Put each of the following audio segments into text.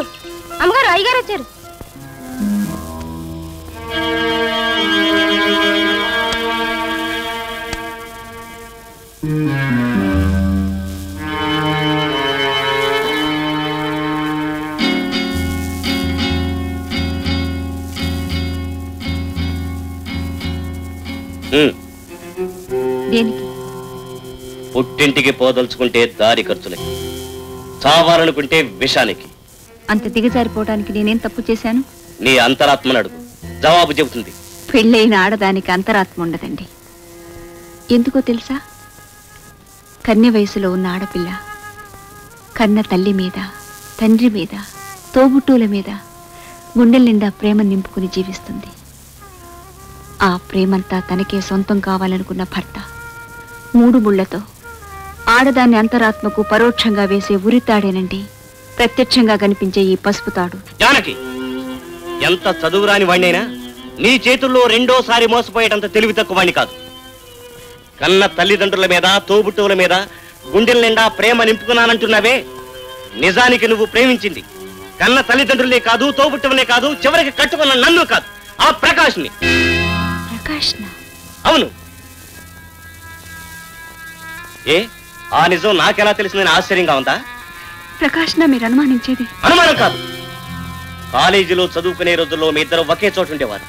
అమ్మగారు అమ్మగారు అయ్యగారు వచ్చారు. దేనికి? పుట్టింటికి పోదలుచుకుంటే దారి ఖర్చులకి చావాలనుకుంటే విషానికి. అంత దిగజారిపోవడానికి నేనేం తప్పు చేశాను? నీ అంతరాత్మను అడుగు. జవాబు చెబుతుంది. పెళ్ళైన ఆడదానికి అంతరాత్మ ఉండదండి. ఎందుకో తెలుసా? కన్య వయసులో ఉన్న ఆడపిల్ల కన్న తల్లి మీద తండ్రి మీద తోబుట్టువుల మీద గుండెల నిండా ప్రేమ నింపుకుని జీవిస్తుంది. ఆ ప్రేమంతా తనకే సొంతం కావాలనుకున్న భర్త మూడు ముళ్ళతో ఆడదాని అంతరాత్మకు పరోక్షంగా వేసే ఉరితాడేనండి. ప్రత్యక్షంగా కనిపించే ఈ పసుపు తాడు. జానకి ఎంత చదువురాని వాణ్ణైనా నీ చేతుల్లో రెండోసారి మోసపోయేటంత తెలివి తక్కువ వాణ్ణి కాదు. కన్న తల్లిదండ్రుల మీద తోబుట్టువుల మీద గుండెల నిండా ప్రేమ నింపుకున్నానంటున్నావే. నిజానికి నువ్వు ప్రేమించింది. కన్న తల్లిదండ్రులే కాదు తోబుట్టువులే కాదు చివరికి కట్టుకున్న నన్ను కాదు ఆ ప్రకాష్ని. ప్రకాష్ అవును. ఏ ఆ నిజం నాకెలా తెలిసిందని ఆశ్చర్యంగా ఉందా? ప్రకాష్న మీరు అనుమానించేది. అనుమానం కాదు. కాలేజీలో చదువుకునే రోజుల్లో మీ ఇద్దరు ఒకే చోట ఉండేవారు.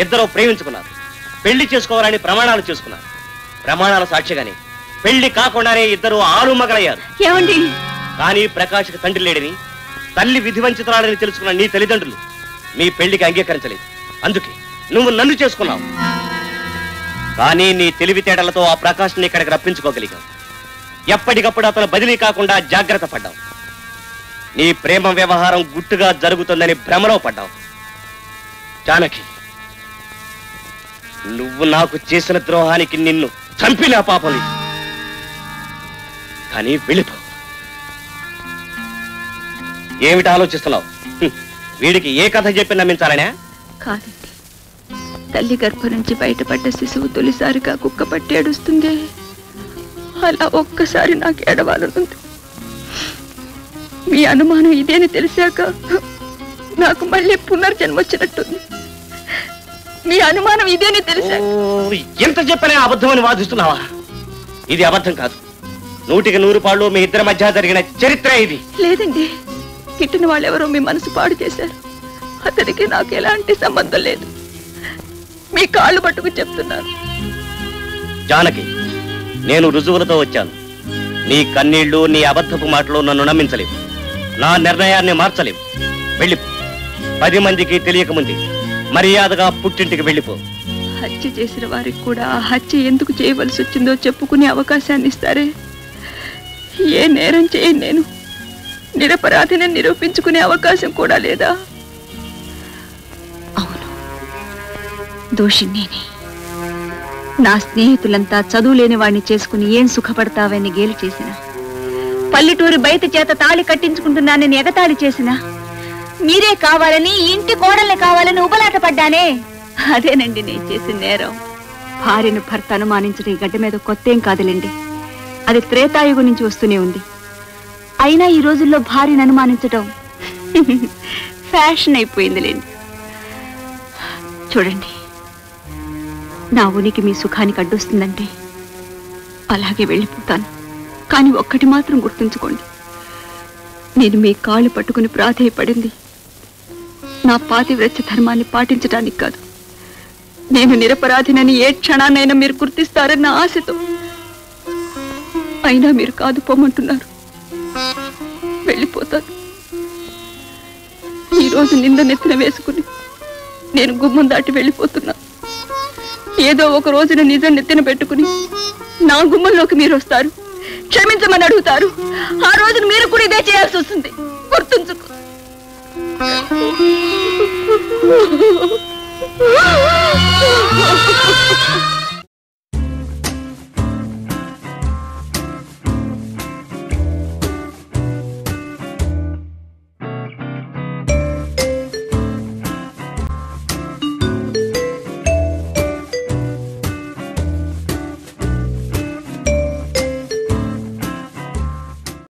ఇద్దరు ప్రేమించుకున్నారు. పెళ్ళి చేసుకోవాలని ప్రమాణాలు చేసుకున్నారు. ప్రమాణాల సాక్షిగానే పెళ్ళి కాకుండానే ఇద్దరు ఆరు మగలయ్యారు. ఏమండి? కానీ ప్రకాష్కి తండ్రి లేడని తల్లి విధివంచితురాలని తెలుసుకున్న నీ తల్లిదండ్రులు మీ పెళ్ళికి అంగీకరించలేదు. అందుకే నువ్వు నన్ను చేసుకున్నావు. కానీ నీ తెలివితేటలతో ఆ ప్రకాష్ని ఇక్కడికి రప్పించుకోగలిగావు. ఎప్పటికప్పుడు అతను బదిలీ కాకుండా జాగ్రత్త పడ్డావు. నీ ప్రేమ వ్యవహారం గుట్టుగా జరుగుతుందని భ్రమలో పడ్డావు. జానకి నువ్వు నాకు చేసిన ద్రోహానికి నిన్ను చంపిన పాపం కానీ వెళ్ళిపో. ఏమిటి ఆలోచిస్తున్నావు? వీడికి ఏ కథ చెప్పి నమ్మించాలనే? కాదండి. తల్లి గర్భ నుంచి బయటపడ్డ శిశువు తొలిసారిగా కుక్క పట్టి ఏడుస్తుంది. అలా ఒక్కసారి నాకు ఏడవాలనుంది. మీ అనుమానం ఇదేని తెలిసాక నాకు మళ్ళీ పునర్జన్మ వచ్చినట్టుంది మీ అనుమానం ఇదేని తెలిసాక. ఓ, ఎంత చెప్పినా అబద్ధమని వాదిస్తున్నావా? ఇది అబద్ధం కాదు. నూటికి నూరు పాళ్ళు మీ ఇద్దరి మధ్య జరిగిన చరిత్ర ఇది. లేదండి కిట్టిన వాళ్ళెవరో మీ మనసు పాడు చేశారు. అతనికి నాకు ఎలాంటి సంబంధం లేదు. మీ కాళ్ళు పట్టుకు చెప్తున్నాను జానకి నేను రుజువులతో వచ్చాను. నీ కన్నీళ్ళు నీ అబద్ధపు మాటలు నన్ను నమ్మించలేవు నా నిర్ణయాన్ని మార్చలేవు. వెళ్ళిపో పది మందికి తెలియకముందే మర్యాదగా పుట్టింటికి వెళ్ళిపో. హత్య చేసిన వారికి కూడా ఆ హత్య ఎందుకు చేయవలసి వచ్చిందో చెప్పుకునే అవకాశాన్ని ఇస్తారే? ఏ నేరం చేయను నేను. నిరపరాధిని నిరూపించుకునే అవకాశం కూడా లేదా? అవును. దోషి నేనే. నా స్నేహితులంతా చదువు లేని వాడిని చేసుకుని ఏం సుఖపడతావని గేలి చేసిన పల్లెటూరి బయట చేత తాళి కట్టించుకుంటున్నానని ఎగతాళి చేసిన. మీరే కావాలని ఇంటి కోడల్ని కావాలని ఉబలాట పడ్డానే. అదేనండి నేను చేసిన నేరం. భార్యను భర్త అనుమానించడం ఈ గడ్డ మీద కొత్త ఏం కాదులేండి. అది త్రేతాయుగు నుంచి వస్తూనే ఉంది. అయినా ఈ రోజుల్లో భార్యను అనుమానించడం ఫ్యాషన్ అయిపోయిందిలేండి. చూడండి. నా ఉనికి మీ సుఖానికి అడ్డొస్తుందంటే అలాగే వెళ్ళిపోతాను. కానీ ఒక్కటి మాత్రం గుర్తుంచుకోండి. నేను మీ కాళ్ళు పట్టుకుని ప్రాధేయపడింది. నా పాతివ్రత్య ధర్మాన్ని పాటించడానికి కాదు. నేను నిరపరాధినని ఏ క్షణాన్నైనా మీరు గుర్తిస్తారన్న ఆశతో. అయినా మీరు కాదు పోమంటున్నారు. వెళ్ళిపోతాను. ఈరోజు నింద నెత్తిన వేసుకుని నేను గుమ్మం దాటి వెళ్ళిపోతున్నా. ఏదో ఒక రోజున నిజం నెత్తిన పెట్టుకుని నా గుమ్మంలోకి మీరు వస్తారు. క్షమించమని అడుగుతారు. ఆ రోజున మీరు కూడా ఇదే చేయాల్సి వస్తుంది. గుర్తుంచుకో. Oh